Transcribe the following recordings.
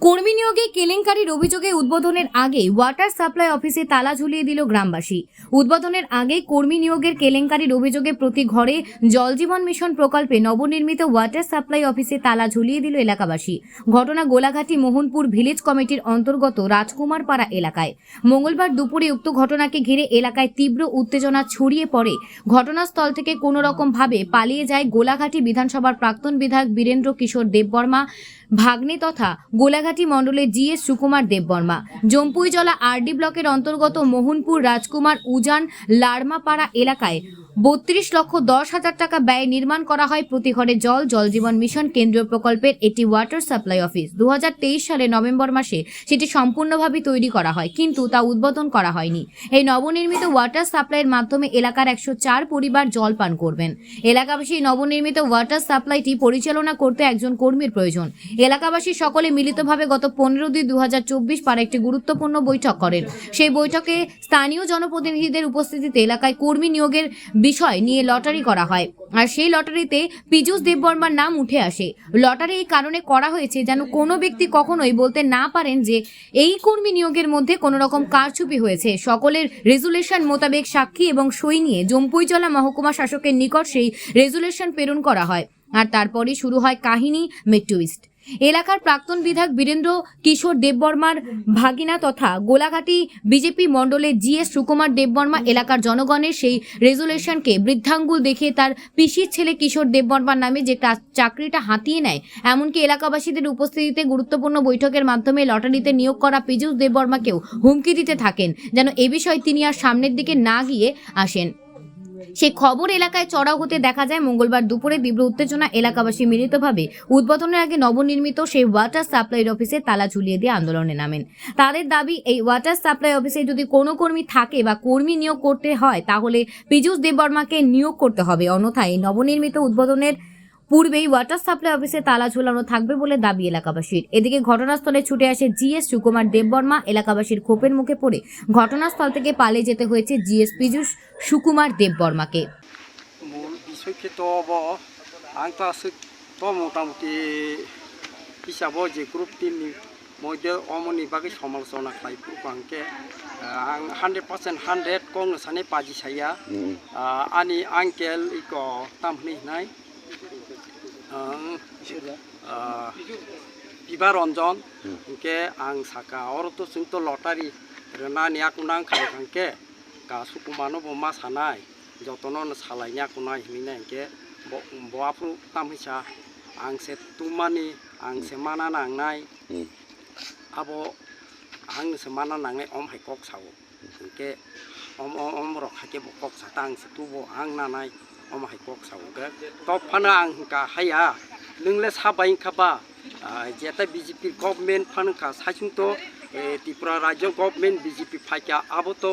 কর্মী নিয়োগে কেলেঙ্কারির অভিযোগে উদ্বোধনের আগে ওয়াটার সাপ্লাই অফিসে তালা ঝুলিয়ে দিল গ্রামবাসী। উদ্বোধনের আগে কর্মী নিয়োগের কেলেঙ্কারির অভিযোগে প্রতি ঘরে জলজীবন মিশন প্রকল্পে নবনির্মিত ওয়াটার সাপ্লাই অফিসে তালা ঝুলিয়ে দিল এলাকাবাসী। ঘটনা গোলাঘাটি মোহনপুর ভিলেজ কমিটির অন্তর্গত রাজকুমার পাড়া এলাকায়। মঙ্গলবার দুপুরে উক্ত ঘটনাকে ঘিরে এলাকায় তীব্র উত্তেজনা ছড়িয়ে পড়ে। ঘটনাস্থল থেকে কোনো রকম ভাবে পালিয়ে যায় গোলাঘাটি বিধানসভার প্রাক্তন বিধায়ক বীরেন্দ্র কিশোর দেববর্মা, ভাগ্নে তথা গোলাঘাটি মণ্ডলের G S Sukumar Debbarma. Jampuijala RD ব্লকের অন্তর্গত মোহনপুর রাজকুমার উজান লারমাপাড়া এলাকায় বত্রিশ লক্ষ দশ হাজার টাকা ব্যয়ে নির্মাণ করা হয় প্রতি ঘরে জল জল জীবন মিশন কেন্দ্রীয় প্রকল্পের একটি ওয়াটার সাপ্লাই অফিস দু হাজার তেইশ সালে নভেম্বর মাসে সেটি সম্পূর্ণভাবে তৈরি করা হয়, কিন্তু তা উদ্বোধন করা হয়নি। এই নবনির্মিত ওয়াটার সাপ্লাইয়ের মাধ্যমে এলাকার একশো চার পরিবার জল পান করবেন। এলাকাবাসী নবনির্মিত ওয়াটার সাপ্লাইটি পরিচালনা করতে একজন কর্মীর প্রয়োজন। এলাকাবাসী সকলে মিলিতভাবে গত পনেরো দুই দু হাজার চব্বিশ পারে একটি গুরুত্বপূর্ণ বৈঠক করেন। সেই বৈঠকে স্থানীয় জনপ্রতিনিধিদের উপস্থিতিতে এলাকায় কর্মী নিয়োগের বিষয় নিয়ে লটারি করা হয়। আর সেই লটারিতে পীযূষ দেববর্মার নাম উঠে আসে। লটারি এই কারণে করা হয়েছে যেন কোনো ব্যক্তি কখনোই বলতে না পারেন যে এই কর্মী নিয়োগের মধ্যে কোনো রকম কারচুপি হয়েছে। সকলের রেজুলেশন মোতাবেক সাক্ষী এবং সই নিয়ে জম্পুইজলা মহকুমা শাসকের নিকট সেই রেজুলেশন প্রেরণ করা হয়। আর তারপরে শুরু হয় কাহিনী মেটুইস্ট এলাকার প্রাক্তন বিধায়ক বীরেন্দ্র কিশোর দেববর্মার ভাগিনা তথা গোলাঘাটি বিজেপি মণ্ডলের জি এস সুকুমার দেববর্মা এলাকার জনগণের সেই রেজুলেশনকে বৃদ্ধাঙ্গুল দেখে তার পিসির ছেলে কিশোর দেববর্মার নামে যে চাকরিটা হাতিয়ে নেয়, এমনকি এলাকাবাসীদের উপস্থিতিতে গুরুত্বপূর্ণ বৈঠকের মাধ্যমে লটারিতে নিয়োগ করা পীযূষ দেববর্মাকেও হুমকি দিতে থাকেন। যেন এ বিষয়ে তিনি আর সামনের দিকে না গিয়ে আসেন। সেই খবর এলাকায় চড়াও হতে দেখা যায়। মঙ্গলবার দুপুরে তীব্র উত্তেজনা এলাকাবাসী মিলিতভাবে উদ্বোধনের আগে নবনির্মিত সেই ওয়াটার সাপ্লাইয়ের অফিসে তালা ঝুলিয়ে দিয়ে আন্দোলনে নামেন। তাদের দাবি, এই ওয়াটার সাপ্লাই অফিসে যদি কোনো কর্মী থাকে বা কর্মী নিয়োগ করতে হয়, তাহলে পীযুষ দেববর্মাকে নিয়োগ করতে হবে। অন্যথায় নবনির্মিত উদ্বোধনের পূর্বেই ওয়াটার সাপ্লাই অফিসে তালা ঝুলানো থাকবে বলে দাবি এলাকাবাসীর। এদিকে ঘটনাস্থলে ছুটে আসে জিএস সুকুমার দেববর্মা এলাকাবাসীর ক্ষোভের মুখে পড়ে ঘটনাস্থল থেকে পালিয়ে যেতে হয়েছে জিএস পিজুষ সুকুমার দেববর্মাকে। মোটামুটি হিসাব যে গ্রুপ টিমনি মধ্যে অমনি বাকি সমালোচনা খাই আংকে আং হান্ড্রেড পার্সেন্ট হান্ড্রেড কং সানে পাজি সাইয়া আনি আঙ্কেল ইক তামনি নাই। बिबार रंजन उनके आं साका और तो सिंह तो लटारी रेना निया कुनां खाइखांके गासु कुमानो बोमा सानाय जतनो सालायनिया कुना हिनिना इनके बोआफ्रु तामहिसा आं से तुमानि आं से माना नांनाय आब आं से माना नांनाय अम हाइकक सावो इनके om om rok hake bo kok sa tang se tu bo ang na nai om hai kok sa u ga tok phana ang ka haya lung le sa bain kha ba jeta bjp government phan ka sa chung to Tripura রাজ্য government BJP ফাইকা আবত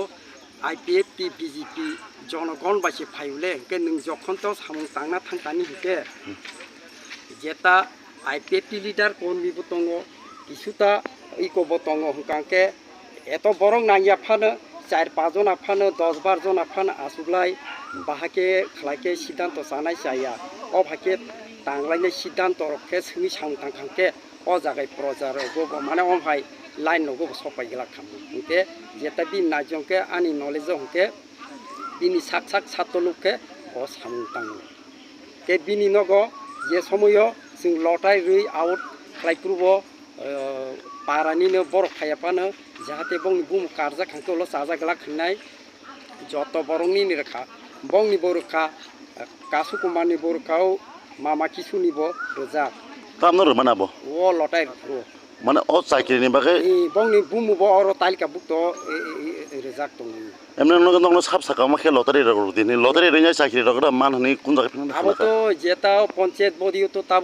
আইপিএফপি BJP জনগণ jokhon to এনকে নং যখন তো সামুং টাংনা থাকানি হিকে যেটা আইপিএফপি leader কর্মীব দঙ কিছুটা ইকব দঙ হংকাকে এত borong নাইয়া ফানো চার পাঁচজন আফানো, দশ বারজন আফান আসুগলাই বাহাকে খেলাকে সিদ্ধান্ত জানাই চাইয়া। অভাকে টাংলাইনে সিদ্ধান্ত রক্ষে সিনি সামতাং খামকে অ জায়গায় প্রজার গোবো মানে অমহাই লাইন নগো সপাই গেলা খামো হংকে যেটা দিন নাইজনকে আনি নলেজ হংকে বিনি সাক সাক ছাত্রলোককে অ সামতাং কে বিনি নগ, যে সময় जों लटाइ रुइ आउट खालायग्रोबो পাৰানীনো বৰ খায়াপানো যাহাতে বং বুম কাৰজা খাংকে অলপ চাজা গেলা খান্নাই যত বৰংনি নিৰেখা বংনি বৰখা কাছু কুমাৰনি বৰখাও মামা কিছু নিব ৰ মানে তালিকা বুক panchayat বদিও তাব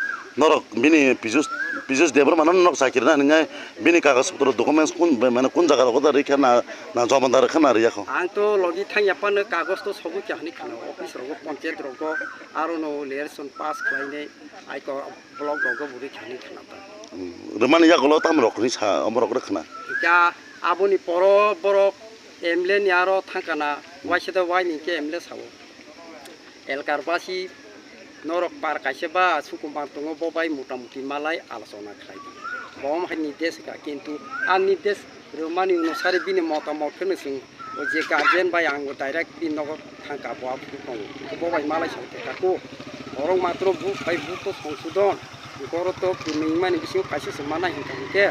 norok bini pijus pijus debro mana nok sakir na ninga bini kagas kuro dokumen kun mana kun jaga ko dari kana na jaman dar kana riya ko ang to logi thang yapa ne kagas to sobu kya ni kana office rogo panchayat rogo aro no liaison pass khlaine ai ko block rogo buri khani kana ta রমান ইয়া গলত আম রকনি সা আম rock রাখনা ইয়া আবনি পর বড় এমলে নিয়ারো থাকানা ওয়াইসে তো Y নিকে এমলে sabo এলকার পাশি नरक पार काइसेबा सुकुमार दङ बबाय मुटा मुटि मालाय आलोचना खालायदो बम हाय निर्देश का किन्तु आं निर्देश रोमानि अनुसारि बिनि मतामतखौनो जों जे गार्जेन बाय आंबो डाइरेक्ट बि नगर थांखा बहा दङ बबाय मालाय सावथेकाखौ बरं मात्र बुक बाय बुक संशोधन बेखौथ' नोंमानि बिसिङाव खायसे सोंमा नायहिंखा हिंखे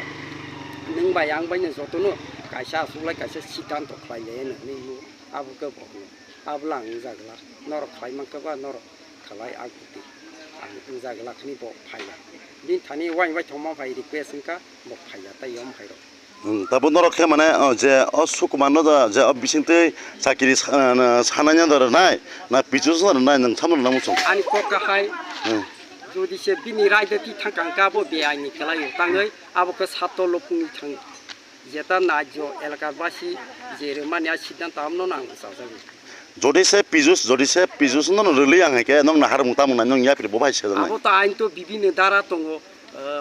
नों बाय आं बायनो जतनो कायसा आसुलाय कायसा सिद्धान्त खालायलायनो नों आबुखौ बहनो आबुला आं जागला kalai ang kuti ang uja gala kani bok phaya din thani wai wai thoma phai request ka bok phaya ta yom phairo তারপর নরকে মানে যে অসুখ মানো যে বিশিনতে চাকরি সানাইয়া ধরে নাই না পিছু ধরে নাই নों সামনে নামছ আনি কোকা খাই যদি সে বিনি রাইদে তি থাকা গাবো বেআইনি খেলাই তাঙ্গই আবকে সাত লোকনি থাং যেটা নাজ্য এলাকার যে মানে সিদ্ধান্ত আমনো জদিছে পিজুস জদিছে পিজুস নন রলি আংকে নং নাহার মুতা মুনা নং ইয়া ফিরবো ভাইছে জানা আবো তা আইন তো বিভিন্ন দারা দङ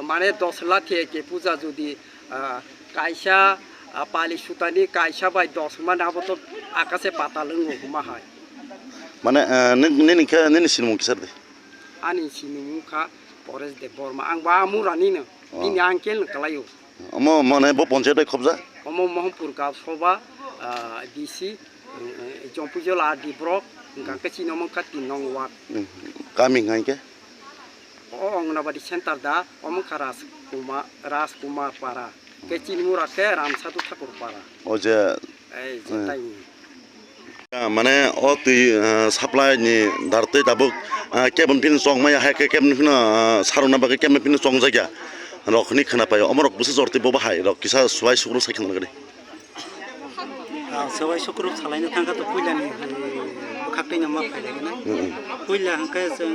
মানে 10 লাখ থেকে পূজা যদি কাইসা পালি সুতানি কাইসা বাই 10 মান আবো তো আকাশে পাতা লঙ্গো হুমা হয় মানে নেনি কে নেনি সিনমু কি সারদে আনি সিনমু পরেশ দেব বর্মা আং বা মুরানি না নিনি আঙ্কেল নকলায়ো মানে বো পঞ্চায়েত খবজা অম মহমপুর গাঁও সভা DC jong pu jola di brok ngka ke sino mong ka tin nong wak kami ngai ke ong na center da om karas kuma ras kuma para ke chin mura ke ram satu thakur para o je ei tai মানে অ তুই supply নি ধারতে তাবুক কেমন ফিন চং মাই হাইকে কেমন ফিন সারনা বাকে কেমন ফিন চং জায়গা রকনি খানা পায় অমরক বুসে জরতে বহাই রক কিসা সুবাই সুগ্রো সাইখান নাগরে सबाय सुक्रुप सालायनो थांगाथ' पहिलानि खाख्रिनो मा फायलायगोन पहिला हांखो जों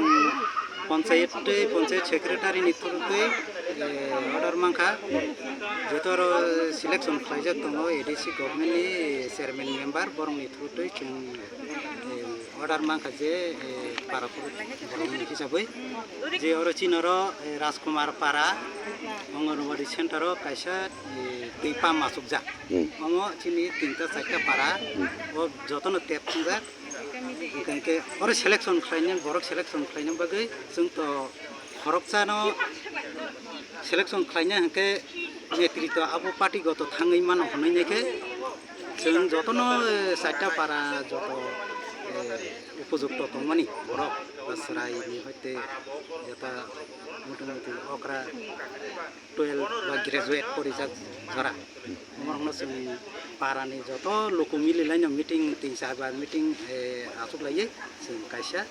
पन्सायतै पन्सायत सेक्रेटारिनि थ्रुकै अर्डार मांखा जिहेतु आरो सिलेक्सन खालायजाक दङ एडिसि गभर्नमेन्टनि चेयारमेन मेम्बार बरंनि थ्रुकै जों अर्डार मांखा जे ପାରା ହିସାବେ ଯେ ଅରଚିନର ରାଜକୁମାର ପାରା ଅଙ୍ଗନବାଡ଼ି ସେଣ୍ଟର କାଇସା ଦୁଇପା ମାସୁକଜା ଅଙ୍ଗ ଚିନି ତିନିଟା ଚାରିଟା ପାରା ଓ ଯତ୍ନ ତେପଜା ओंखायनो हरै सेलेक्सन खालामनो बरक सेलेक्सन खालामनो बागै जोंथ' हरबसानो सेलेक्सन खालामनो हांखे नेतृत्व आबो पार्टिगत थाङै मान हनैनायखौ जों जतन सातटा पारा जत' উপযুক্ত তমানি বরক বাসরাইনি হইতে যেটা মোটামুটি অকরা টুয়েলভ বা গ্রাজুয়েট করে যা যারা আমার হলো जों पारानि যত लोक मिलिलायनो मिटिं तिन चार बार मिटिं आसुक लायो जों कायसा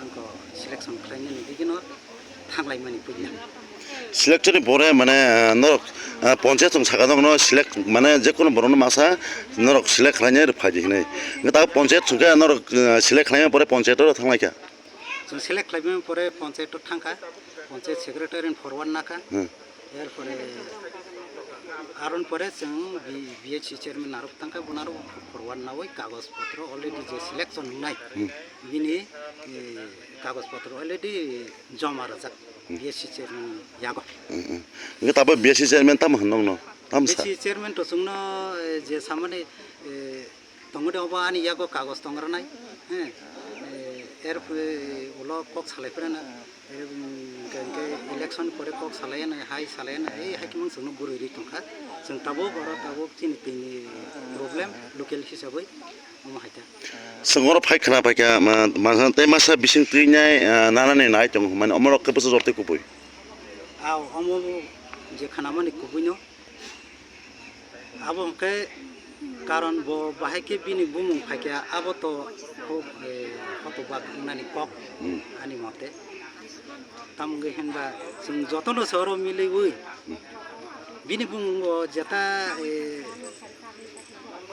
आंखौ सिलेक्सन खालायनो बिदिनो थांलाय मानि फैया সিলেক্টরি পরে মানে নরক পঞ্চায়েত সাকাদক নয় সিলেক্ট মানে যে কোনো বরণ মাসা নরক সিলেক্ট খালাইনে ফাইদি হিনে তাক পঞ্চায়েত সুকে নরক সিলেক্ট খালাইনে পরে পঞ্চায়েতর থামাইকা সিলেক্ট খালাইমে পরে পঞ্চায়েতর থাকা পঞ্চায়েত সেক্রেটারি ফরওয়ার্ড নাকা এরপরে আরন পরে যেন বিএচসি চেয়ারম্যান আরব থাকা বোনারও ফরওয়ার্ড না ওই কাগজপত্র অলরেডি যে সিলেকশন নাই। বিনি কাগজপত্র অলরেডি জমা রাখা। বিএচসি chairman ইয়াগো ngi tabo biasi chairman tam hanong no tam sa BHC chairman তো जोंनो যে সামনে তঙ্গদে অবা আনি ইয়াগো কাগজ তংরানাই হ্যাঁ এরপরে ওলো কক সালাইফোরানা গঙ্গে ইলেকশন পরে কক সালায়ানা হাই সালায়ানা এই হাকিমন जोंनो गुरै दंखा जों ताबो बर' ताबो तिनि तिनि प्रब्लेम लकेल हिसाबै माहायता sengor phai khana phai ka ma te masa bising tuinyai nanane nai tong মানে অমরক কে বছর জরতে কুবই আও অমো যে খানামানি কুবইনো আবো কে কারণ ব বাহাইকে বিনি বুমুং ফাইকে আবো তো খুব হতবাক নানি কক আনি মতে তামগে হেনবা जों যতনো সর মিলেবই বিনি বুমুং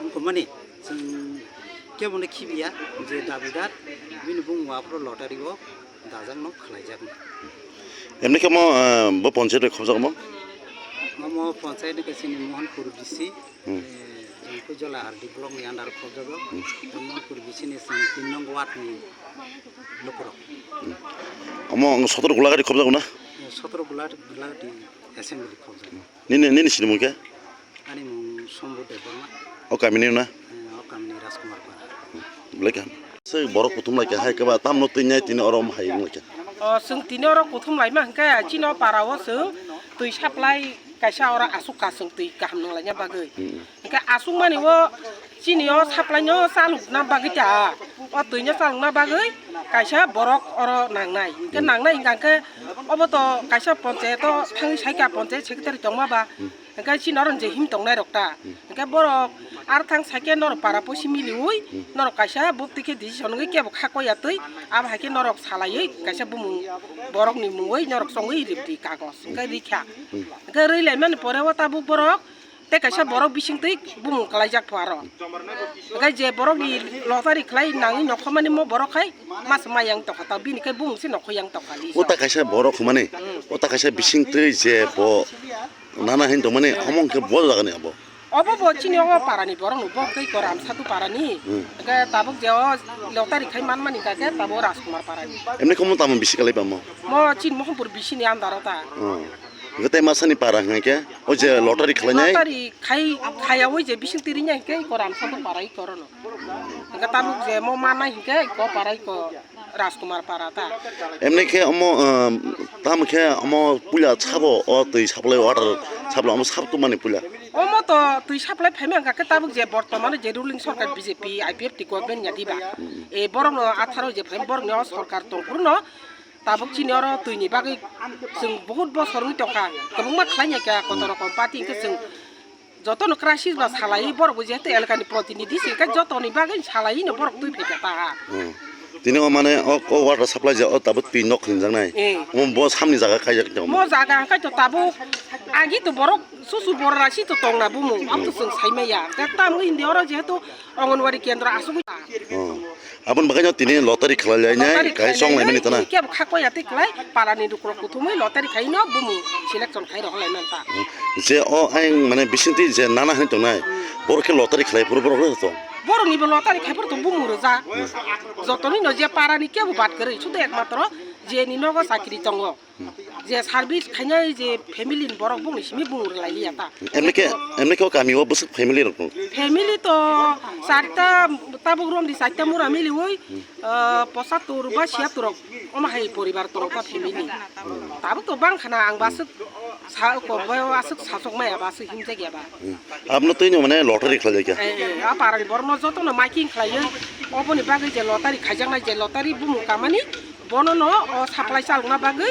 অঙ্ক মানে जों केमोने खिबिया जे दाबिदार बिनि बुङाफ्रो लटारिबो दाजां न खलाइजागोन এমনি কেমন পঞ্চায়েত খবজাম मम पञ्चायत गसिनि मोहन कुरुबिसी जोंखौ जला हार्दि ब्लकनि आन्दार खबजाबो मोहन कुरुबिसीनि जों तिन नं वार्डनि न'खराव अम सतर गुलागारि खबजागौ ना सतर गुलागारि एसेम्बलि खबजागौ निनि निनि सिनि मुंखे आनि मुं सम्बुद बर्मा अ गामिनि ना lekan se boro kutum leka hai kaba tam no tinya tin orom hai leka o sung tin oro kutum lai ma ka chi no parawo sung tui sap lai kaisa ora asuk ka sung tui kam no lanya bagai ka asuk mani wo chi ni o sap lai no saluk na bagai ta o tui nya saluk na bagai kaisa borok oro nang nai ka nang nai ka ka obo to kaisa ponche to thang sai ka ponche sekretari tongma ba hingka si noron je him tongnai rokta hingka borok ar thang sake norok para posi miliui norok kaisa bub tike decision ngi kebo khako yatui ab hake norok salaiui kaisa bumu borok ni mungoi norok songoi ripti kagos hingka rikha hingka rei laiman pore wa tabu borok te kaisa borok bising tui bumu kalaijak paro hingka je borok ni lotari khlai nangi nokhomani mo borok khai mas mayang tokhata bini kai bumu si nokhoyang tokhali ota kaisa borok mane ota kaisa bising tui je bo নানা হিন্তু মানে অমংকে বড় জায়গা নিয়ে আবো of বচিনি of পারানি বরং বকই কর আমসাতু পারানি তাকে তাবক যে লতারি খাই মান মানি তাকে তাব রাজকুমার পারানি এমনি কম তাম বেশি কালাই পাম ম চিন মহপুর বিশিনি আন্দারতা গতে মাসানি পারা হাঁকে ও যে লটারি খেলে নাই লটারি খাই খাইয়া ওই যে বিশিং তিরি নাই কে কর আমসাতু পারাই করন তাবক যে ম মানাই কে ক পারাই ক। রাজকুমার পাড়া তা এমনি খে অম তাম খে অম পুলা ছাব অ তুই সাপলাই অর্ডার সাপলা অম সাপ তো মানে পুলা অম তো তুই সাপলাই ফাইমে কাকে তাবুক যে বর্তমানে যে রুলিং সরকার বিজেপি আইপিএফ টি গভর্নমেন্ট নিয়া দিবা এ বরং আঠারো যে ফাইম বরং সরকার তংপুর্ণ তাবুক চিনিয়র তুইনি বাকি যোন বহুত বছরনি টকা গোবংমা খালাইনি কত রকম পার্টি যোন যতন ক্রাইসিস বা সালাই বরক যেহেতু এলাকানি প্রতিনিধি সেখানে যতনই বাকি সালাই বরক তুই ফেকে তাহা তিনি মানে ও ও ওয়াটার সাপ্লাই যে ও তাবো তুই নক হিনজাংনাই এ ও ব সামনি দম mo jaga angkai to tabo agi to borok susu bor rasi to tong na bumu am to sung sai meya ka tam ngi ndi oro jehetu ongonwari kendra asugu আপন বাগান তিনি lottery খেলাইনাই কাই song লাইমানি তানা ke khako ya tiklai parani dukro kuthumai lotari khai no bumu selection khai ro halai nanta যে ও I মানে বিসিন্তি যে নানা হিন তো নাই বড়কে লটারি খেলাই পুরো বড় তো boro ni bo lotari khai por to bumu ro ja jotoni no je parani ke bat kare যে সার্ভিস খাইনাই যে ফ্যামিলির বড় বুং ইসমি বুং লাইলি এটা। এমনিকে এমনিকে ও কামিও বস ফ্যামিলি রকম ফ্যামিলি তো চারটা তাবুক রম দি চারটা মোরা মিলি ওই পঁচাত্তর বা ছিয়াত্তর অমাহাই পরিবার তরফ বা ফ্যামিলি। তাবো তো বাংখানা আং বাসে আপনার তৈরি মানে লটারি খেলা যায় পারি বর্ণ যত না মাইকিং খেলায় অবনি বাকি যে লটারি খাইজাংনাই যে লটারি বুমু কামানি বননো সাপ্লাই চালনা বাকি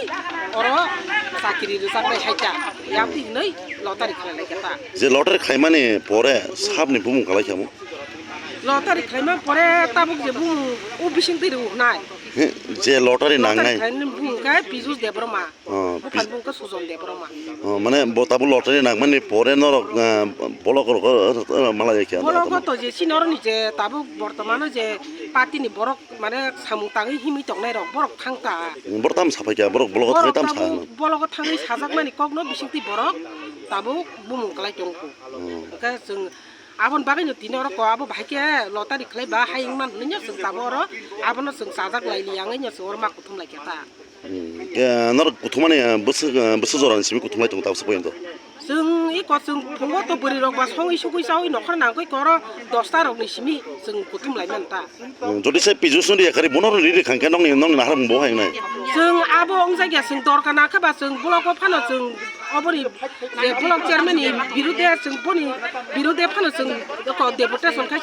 যে লটারি খাইমানে পরে সাপনি বুমু কালাই খামু লটারি খাইমা মানে পরে তাবুক যে বুমু ও বিশিং তৈরি নাই। যে লটারি নাং নাই বুমকায় পিজুস দেব্রমা মানে তাবু লটারি নাং মানে পরে নর বলক মালা দেখি বলক তো যে সিনর নিচে তাবুক বর্তমানে যে পাতিনি বরক মানে সামু তাঙি হিমি টংনাই রক বরক থাংতা বড় তাম সাফাইকা বরক বলগ থাঙে তাম সা বলগ থাঙে সাজাক মানে কগ্ন বিসিংতি বরক তাবো বুমুং কলাই টংকু ওকে जों আবন বাগাইনো দিনে ওরা আবো ভাইকে লতারি খাই বা হাই মান হলে নিয়ে जों যাব ওরা আবন जों সাজাক লাইলি আঙে নিয়ে ওর মা কুথুম লাইকে তা নর কুথুমানে বসে বসে জরান সিমি কুথুমাই টং তাবসে পয়েন্ট जों इक जों फंग त बोरै रक बा सङै सुगै जावै नखर नांगै कर दसता रकनि सिमी जों कुथुम लाइमान ता যদি সে পিজুস নি একারি বনর রিরি খাঙ্কে নং নং নাহার বহাই নাই जों आबो अं जायगाया जों दरकार नाखाबा जों ब्लकआव फानो जों अबनि जे ब्लक चेयारमेननि बिरुदे जों बनि बिरुदे फानो जों देपुटेसन खायसो